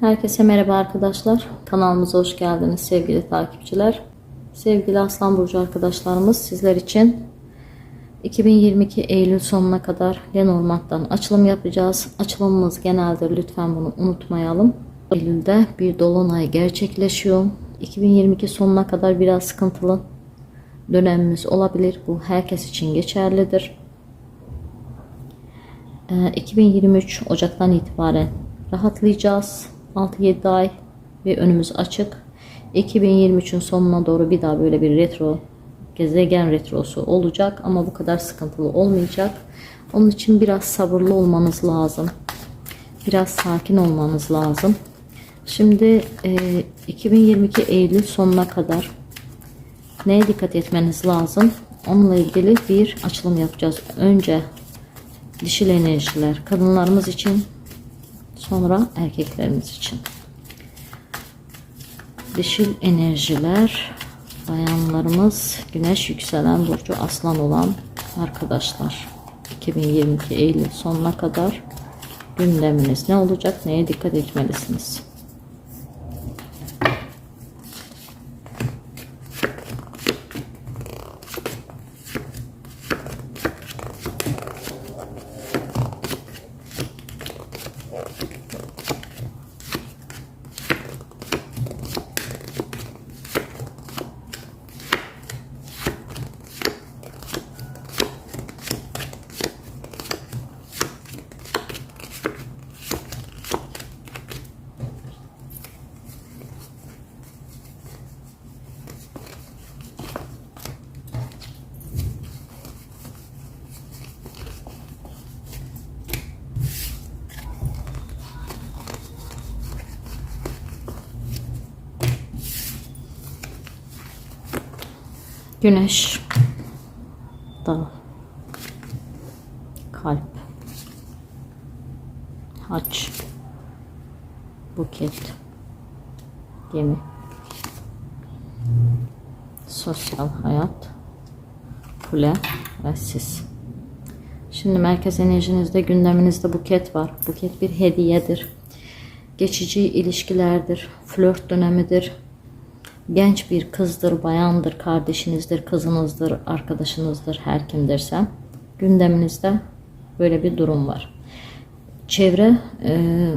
Herkese merhaba arkadaşlar. Kanalımıza hoş geldiniz sevgili takipçiler. Sevgili Aslan Burcu arkadaşlarımız sizler için 2022 Eylül sonuna kadar Lenormand'dan açılım yapacağız. Açılımımız geneldir. Lütfen bunu unutmayalım. Eylül'de bir dolunay gerçekleşiyor. 2022 sonuna kadar biraz sıkıntılı dönemimiz olabilir. Bu herkes için geçerlidir. Ee, 2023 Ocak'tan itibaren rahatlayacağız. 6-7 ay bir önümüz açık. 2023'ün sonuna doğru bir daha böyle bir retro gezegen retrosu olacak ama bu kadar sıkıntılı olmayacak. Onun için biraz sabırlı olmanız lazım. Biraz sakin olmanız lazım. Şimdi e, 2022 Eylül sonuna kadar neye dikkat etmeniz lazım? Onunla ilgili bir açılım yapacağız. Önce dişil enerjiler kadınlarımız için sonra erkeklerimiz için. Dişil enerjiler. Bayanlarımız güneş yükselen burcu aslan olan arkadaşlar. 2022 Eylül sonuna kadar gündeminiz ne olacak? Neye dikkat etmelisiniz Güneş, dağ, kalp, haç, buket, gemi, sosyal hayat, kule ve siz. Şimdi merkez enerjinizde gündeminizde buket var. Buket bir hediyedir. Geçici ilişkilerdir. Flört dönemidir genç bir kızdır, bayandır, kardeşinizdir, kızınızdır, arkadaşınızdır, her kimdirse gündeminizde böyle bir durum var. Çevre, e,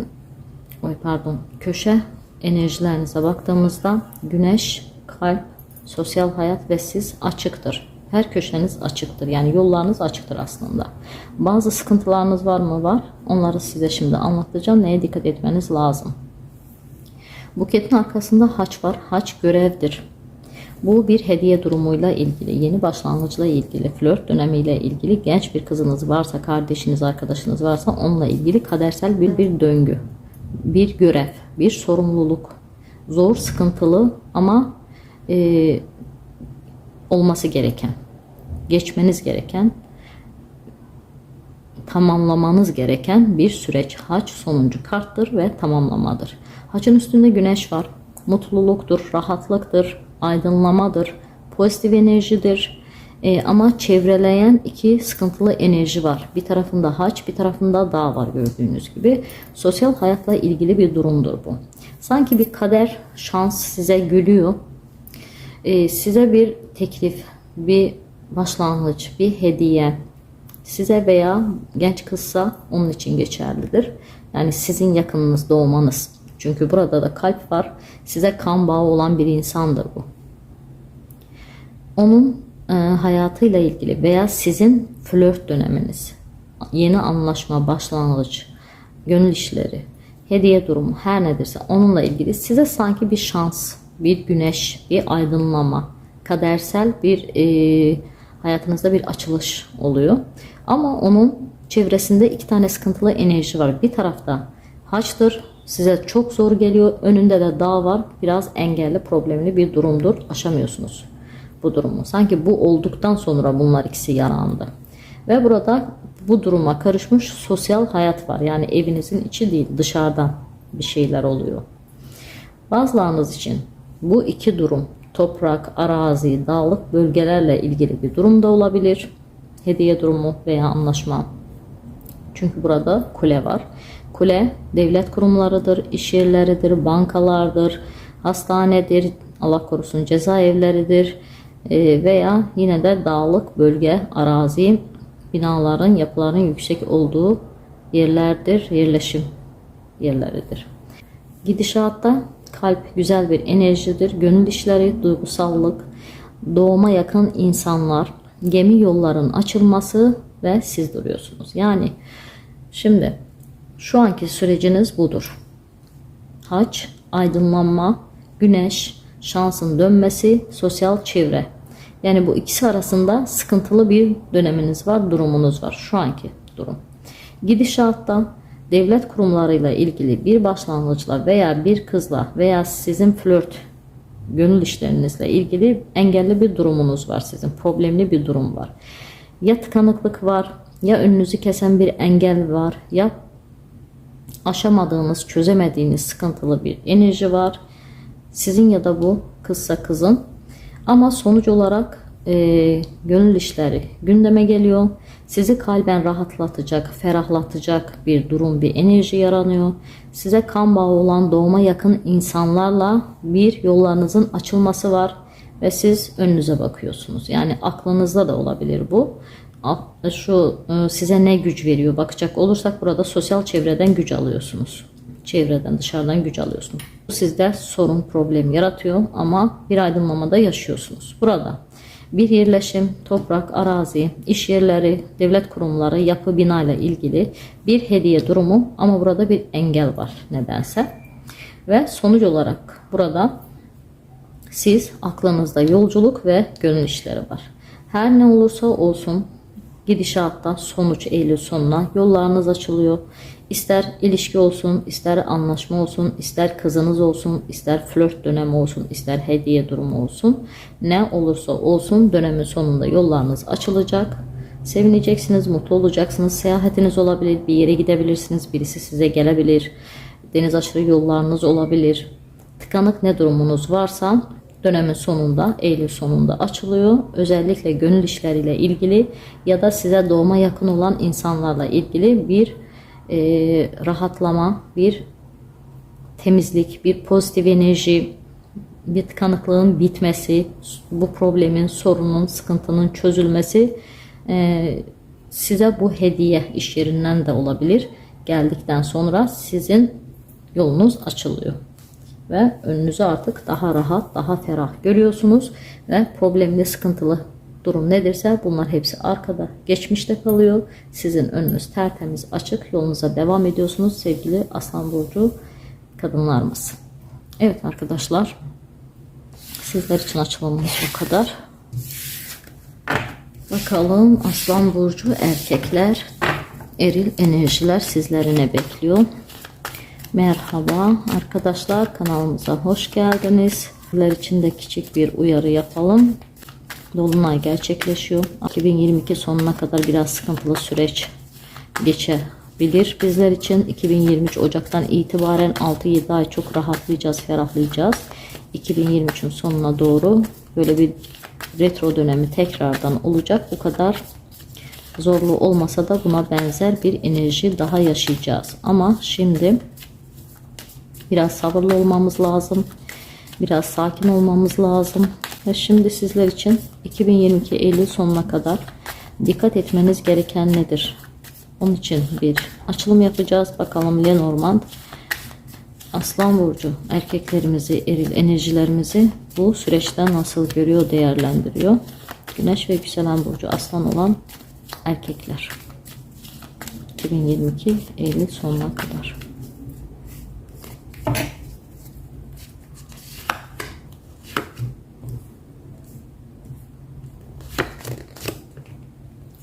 oy pardon, köşe enerjilerinize baktığımızda güneş, kalp, sosyal hayat ve siz açıktır. Her köşeniz açıktır. Yani yollarınız açıktır aslında. Bazı sıkıntılarınız var mı? Var. Onları size şimdi anlatacağım. Neye dikkat etmeniz lazım? Buketin arkasında haç var. Haç görevdir. Bu bir hediye durumuyla ilgili, yeni başlangıçla ilgili, flört dönemiyle ilgili, genç bir kızınız varsa, kardeşiniz, arkadaşınız varsa onunla ilgili kadersel bir, bir döngü, bir görev, bir sorumluluk. Zor, sıkıntılı ama e, olması gereken, geçmeniz gereken, tamamlamanız gereken bir süreç. Haç sonuncu karttır ve tamamlamadır. Haçın üstünde güneş var. Mutluluktur, rahatlıktır, aydınlamadır, pozitif enerjidir. E, ama çevreleyen iki sıkıntılı enerji var. Bir tarafında haç, bir tarafında dağ var gördüğünüz gibi. Sosyal hayatla ilgili bir durumdur bu. Sanki bir kader, şans size gülüyor. E, size bir teklif, bir başlangıç, bir hediye, size veya genç kızsa onun için geçerlidir. Yani sizin yakınınız doğmanız. Çünkü burada da kalp var. Size kan bağı olan bir insandır bu. Onun e, hayatıyla ilgili veya sizin flört döneminiz, yeni anlaşma, başlangıç, gönül işleri, hediye durumu her nedirse onunla ilgili size sanki bir şans, bir güneş, bir aydınlama, kadersel bir e, hayatınızda bir açılış oluyor. Ama onun çevresinde iki tane sıkıntılı enerji var. Bir tarafta haçtır, size çok zor geliyor. Önünde de dağ var. Biraz engelli, problemli bir durumdur. Aşamıyorsunuz bu durumu. Sanki bu olduktan sonra bunlar ikisi yarandı. Ve burada bu duruma karışmış sosyal hayat var. Yani evinizin içi değil dışarıdan bir şeyler oluyor. Bazılarınız için bu iki durum toprak, arazi, dağlık bölgelerle ilgili bir durum da olabilir. Hediye durumu veya anlaşma. Çünkü burada kule var. Kule devlet kurumlarıdır, iş yerleridir, bankalardır, hastanedir, Allah korusun cezaevleridir e, veya yine de dağlık bölge, arazi, binaların, yapıların yüksek olduğu yerlerdir, yerleşim yerleridir. Gidişatta kalp güzel bir enerjidir. Gönül işleri, duygusallık, doğuma yakın insanlar, gemi yolların açılması ve siz duruyorsunuz. Yani şimdi şu anki süreciniz budur. Haç, aydınlanma, güneş, şansın dönmesi, sosyal çevre. Yani bu ikisi arasında sıkıntılı bir döneminiz var, durumunuz var. Şu anki durum. Gidişatta devlet kurumlarıyla ilgili bir başlangıçla veya bir kızla veya sizin flört gönül işlerinizle ilgili engelli bir durumunuz var sizin. Problemli bir durum var. Ya tıkanıklık var, ya önünüzü kesen bir engel var, ya aşamadığınız, çözemediğiniz sıkıntılı bir enerji var. Sizin ya da bu kızsa kızın. Ama sonuç olarak e, gönül işleri gündeme geliyor. Sizi kalben rahatlatacak, ferahlatacak bir durum, bir enerji yaranıyor. Size kan bağı olan doğuma yakın insanlarla bir yollarınızın açılması var ve siz önünüze bakıyorsunuz. Yani aklınızda da olabilir bu. Şu e, size ne güç veriyor bakacak olursak burada sosyal çevreden güç alıyorsunuz. Çevreden dışarıdan güç alıyorsunuz. Bu sizde sorun problem yaratıyor ama bir aydınlamada yaşıyorsunuz. Burada bir yerleşim, toprak, arazi, iş yerleri, devlet kurumları, yapı, bina ile ilgili bir hediye durumu ama burada bir engel var nedense. Ve sonuç olarak burada siz aklınızda yolculuk ve gönül işleri var. Her ne olursa olsun gidişatta sonuç Eylül sonuna yollarınız açılıyor. İster ilişki olsun, ister anlaşma olsun, ister kızınız olsun, ister flört dönemi olsun, ister hediye durumu olsun. Ne olursa olsun dönemin sonunda yollarınız açılacak. Sevineceksiniz, mutlu olacaksınız. Seyahatiniz olabilir, bir yere gidebilirsiniz, birisi size gelebilir. Deniz aşırı yollarınız olabilir. Tıkanık ne durumunuz varsa dönemin sonunda, Eylül sonunda açılıyor. Özellikle gönül işleriyle ilgili ya da size doğuma yakın olan insanlarla ilgili bir e, rahatlama, bir temizlik, bir pozitif enerji, bir tıkanıklığın bitmesi, bu problemin, sorunun, sıkıntının çözülmesi e, size bu hediye iş yerinden de olabilir. Geldikten sonra sizin yolunuz açılıyor ve önünüzü artık daha rahat, daha ferah görüyorsunuz ve problemli, sıkıntılı durum nedirse bunlar hepsi arkada, geçmişte kalıyor. Sizin önünüz tertemiz, açık, yolunuza devam ediyorsunuz sevgili Aslan Burcu kadınlarımız. Evet arkadaşlar, sizler için açılımımız bu kadar. Bakalım Aslan Burcu erkekler, eril enerjiler sizleri ne bekliyor? Merhaba arkadaşlar kanalımıza hoş geldiniz. Sizler için de küçük bir uyarı yapalım. Dolunay gerçekleşiyor. 2022 sonuna kadar biraz sıkıntılı süreç geçebilir bizler için. 2023 Ocak'tan itibaren 6-7 ay çok rahatlayacağız, ferahlayacağız. 2023'ün sonuna doğru böyle bir retro dönemi tekrardan olacak. Bu kadar zorlu olmasa da buna benzer bir enerji daha yaşayacağız. Ama şimdi Biraz sabırlı olmamız lazım. Biraz sakin olmamız lazım. Ve şimdi sizler için 2022 Eylül sonuna kadar dikkat etmeniz gereken nedir? Onun için bir açılım yapacağız. Bakalım Lenormand Aslan Burcu erkeklerimizi, eril enerjilerimizi bu süreçte nasıl görüyor, değerlendiriyor. Güneş ve Yükselen Burcu Aslan olan erkekler. 2022 Eylül sonuna kadar.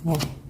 Oh.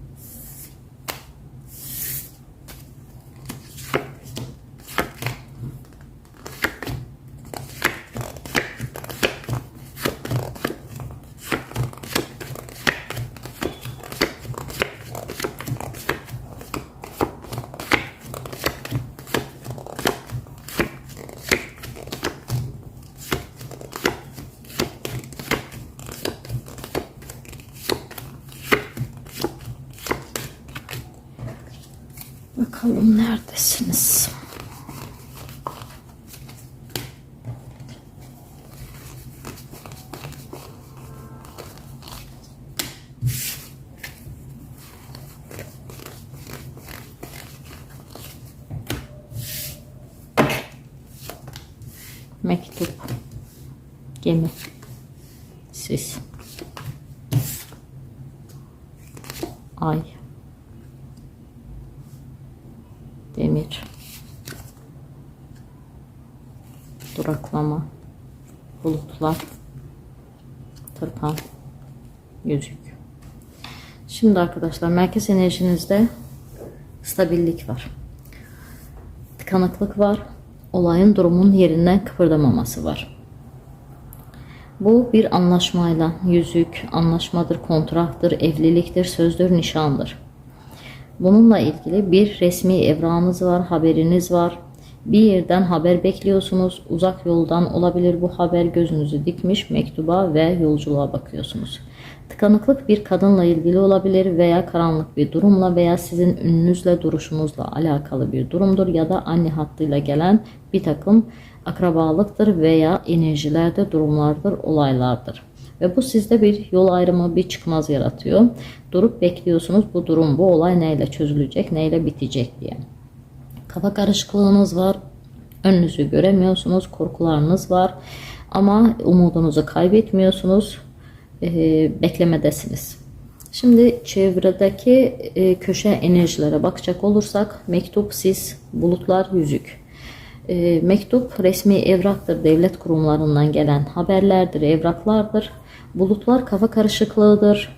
mektup, gemi, siz, ay, demir, duraklama, bulutlar, tırpan, yüzük. Şimdi arkadaşlar merkez enerjinizde stabillik var. Tıkanıklık var. Olayın durumun yerinden kıpırdamaması var. Bu bir anlaşmayla yüzük, anlaşmadır, kontraktır, evliliktir, sözdür, nişandır. Bununla ilgili bir resmi evrağınız var, haberiniz var. Bir yerden haber bekliyorsunuz. Uzak yoldan olabilir bu haber gözünüzü dikmiş mektuba ve yolculuğa bakıyorsunuz. Tıkanıklık bir kadınla ilgili olabilir veya karanlık bir durumla veya sizin ününüzle duruşunuzla alakalı bir durumdur ya da anne hattıyla gelen bir takım akrabalıktır veya enerjilerde durumlardır, olaylardır. Ve bu sizde bir yol ayrımı, bir çıkmaz yaratıyor. Durup bekliyorsunuz bu durum, bu olay neyle çözülecek, neyle bitecek diye. Kafa karışıklığınız var, önünüzü göremiyorsunuz, korkularınız var ama umudunuzu kaybetmiyorsunuz, ee, beklemedesiniz. Şimdi çevredeki e, köşe enerjilere bakacak olursak mektup, sis, bulutlar, yüzük. E, mektup resmi evraktır, devlet kurumlarından gelen haberlerdir, evraklardır. Bulutlar kafa karışıklığıdır.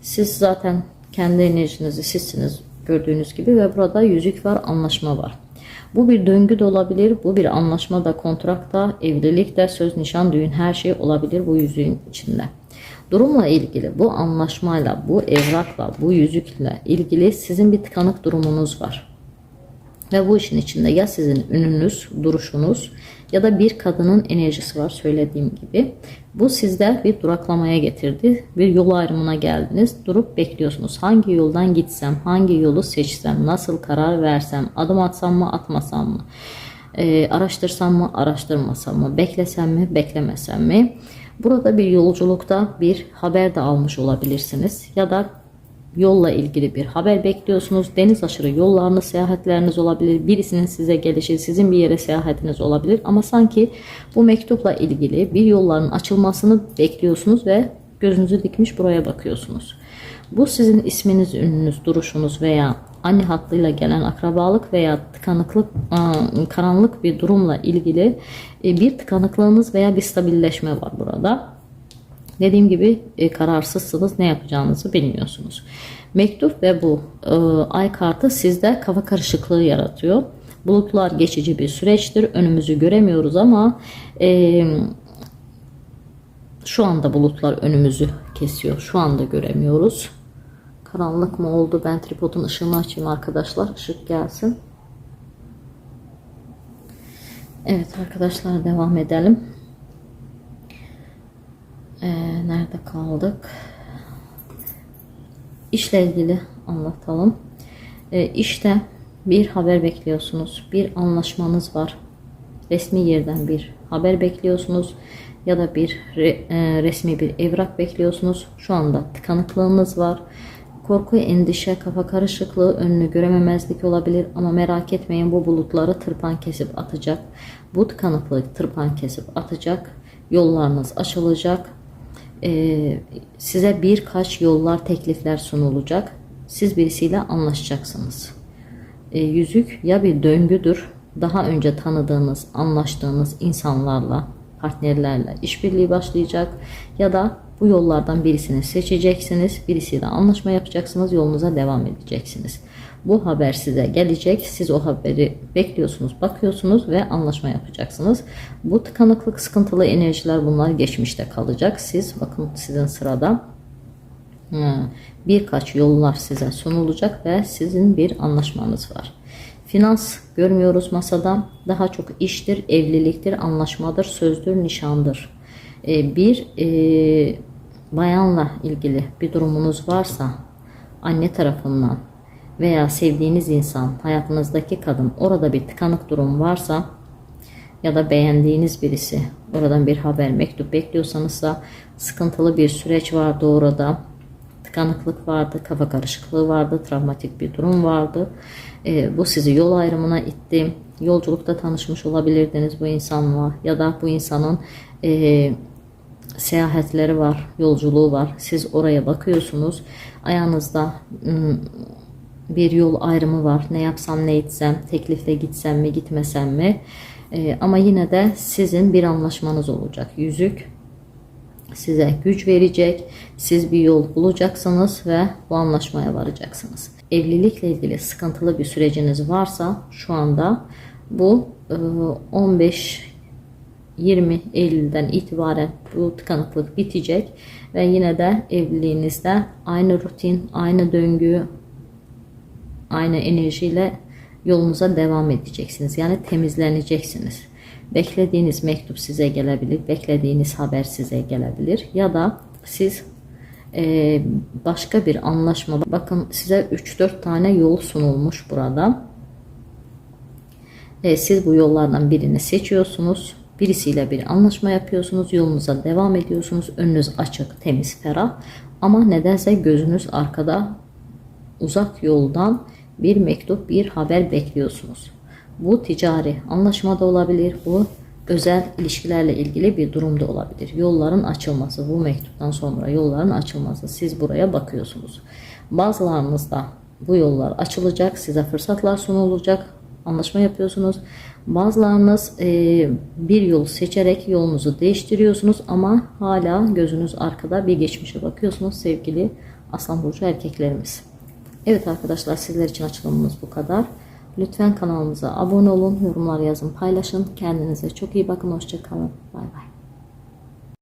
Siz zaten kendi enerjinizi sizsiniz gördüğünüz gibi ve burada yüzük var, anlaşma var. Bu bir döngü de olabilir, bu bir anlaşma da, kontrak da, evlilik de, söz, nişan, düğün her şey olabilir bu yüzüğün içinde. Durumla ilgili bu anlaşmayla, bu evrakla, bu yüzükle ilgili sizin bir tıkanık durumunuz var. Ve bu işin içinde ya sizin ününüz, duruşunuz ya da bir kadının enerjisi var söylediğim gibi. Bu sizde bir duraklamaya getirdi. Bir yol ayrımına geldiniz. Durup bekliyorsunuz. Hangi yoldan gitsem, hangi yolu seçsem, nasıl karar versem, adım atsam mı, atmasam mı? Ee, araştırsam mı, araştırmasam mı? Beklesem mi, beklemesem mi? Burada bir yolculukta bir haber de almış olabilirsiniz. Ya da yolla ilgili bir haber bekliyorsunuz. Deniz aşırı yollarınız, seyahatleriniz olabilir. Birisinin size gelişi, sizin bir yere seyahatiniz olabilir. Ama sanki bu mektupla ilgili bir yolların açılmasını bekliyorsunuz ve gözünüzü dikmiş buraya bakıyorsunuz. Bu sizin isminiz, ününüz, duruşunuz veya anne hattıyla gelen akrabalık veya tıkanıklık, karanlık bir durumla ilgili e, bir tıkanıklığınız veya bir stabilleşme var burada. Dediğim gibi e, kararsızsınız, ne yapacağınızı bilmiyorsunuz. Mektup ve bu e, ay kartı sizde kafa karışıklığı yaratıyor. Bulutlar geçici bir süreçtir. Önümüzü göremiyoruz ama e, şu anda bulutlar önümüzü kesiyor. Şu anda göremiyoruz. Karanlık mı oldu? Ben tripodun ışığını açayım arkadaşlar. Işık gelsin. Evet arkadaşlar devam edelim. Ee, nerede kaldık? İşle ilgili anlatalım. Ee, işte bir haber bekliyorsunuz. Bir anlaşmanız var. Resmi yerden bir haber bekliyorsunuz. Ya da bir re, e, resmi bir evrak bekliyorsunuz. Şu anda tıkanıklığınız var. Korku, endişe, kafa karışıklığı, önünü görememezlik olabilir ama merak etmeyin bu bulutları tırpan kesip atacak. Bu tıkanıklığı tırpan kesip atacak. Yollarınız açılacak. Ee, size birkaç yollar, teklifler sunulacak. Siz birisiyle anlaşacaksınız. Ee, yüzük ya bir döngüdür. Daha önce tanıdığınız, anlaştığınız insanlarla, partnerlerle işbirliği başlayacak ya da bu yollardan birisini seçeceksiniz. Birisiyle anlaşma yapacaksınız. Yolunuza devam edeceksiniz. Bu haber size gelecek. Siz o haberi bekliyorsunuz, bakıyorsunuz ve anlaşma yapacaksınız. Bu tıkanıklık, sıkıntılı enerjiler bunlar geçmişte kalacak. Siz bakın sizin sırada birkaç yollar size sunulacak ve sizin bir anlaşmanız var. Finans görmüyoruz masada. Daha çok iştir, evliliktir, anlaşmadır, sözdür, nişandır. Ee, bir e, bayanla ilgili bir durumunuz varsa anne tarafından veya sevdiğiniz insan, hayatınızdaki kadın orada bir tıkanık durum varsa ya da beğendiğiniz birisi oradan bir haber, mektup bekliyorsanız da sıkıntılı bir süreç vardı orada. Tıkanıklık vardı, kafa karışıklığı vardı, travmatik bir durum vardı. E, bu sizi yol ayrımına itti. Yolculukta tanışmış olabilirdiniz bu insanla ya da bu insanın eee seyahatleri var, yolculuğu var. Siz oraya bakıyorsunuz. Ayağınızda bir yol ayrımı var. Ne yapsam ne etsem, teklifle gitsem mi gitmesem mi? Ee, ama yine de sizin bir anlaşmanız olacak. Yüzük size güç verecek. Siz bir yol bulacaksınız ve bu anlaşmaya varacaksınız. Evlilikle ilgili sıkıntılı bir süreciniz varsa şu anda bu e, 15 20 Eylül'den itibaren bu tıkanıklık bitecek ve yine de evliliğinizde aynı rutin, aynı döngü, aynı enerjiyle yolunuza devam edeceksiniz. Yani temizleneceksiniz. Beklediğiniz mektup size gelebilir, beklediğiniz haber size gelebilir ya da siz e, başka bir anlaşma bakın size 3-4 tane yol sunulmuş burada. E, siz bu yollardan birini seçiyorsunuz. Birisiyle bir anlaşma yapıyorsunuz. Yolunuza devam ediyorsunuz. Önünüz açık, temiz, ferah. Ama nedense gözünüz arkada uzak yoldan bir mektup, bir haber bekliyorsunuz. Bu ticari anlaşma da olabilir. Bu özel ilişkilerle ilgili bir durum da olabilir. Yolların açılması, bu mektuptan sonra yolların açılması. Siz buraya bakıyorsunuz. Bazılarınızda bu yollar açılacak, size fırsatlar sunulacak, anlaşma yapıyorsunuz. Bazılarınız e, bir yol seçerek yolunuzu değiştiriyorsunuz ama hala gözünüz arkada bir geçmişe bakıyorsunuz sevgili Aslan Burcu erkeklerimiz. Evet arkadaşlar sizler için açılımımız bu kadar. Lütfen kanalımıza abone olun, yorumlar yazın, paylaşın. Kendinize çok iyi bakın. Hoşçakalın. Bay bay.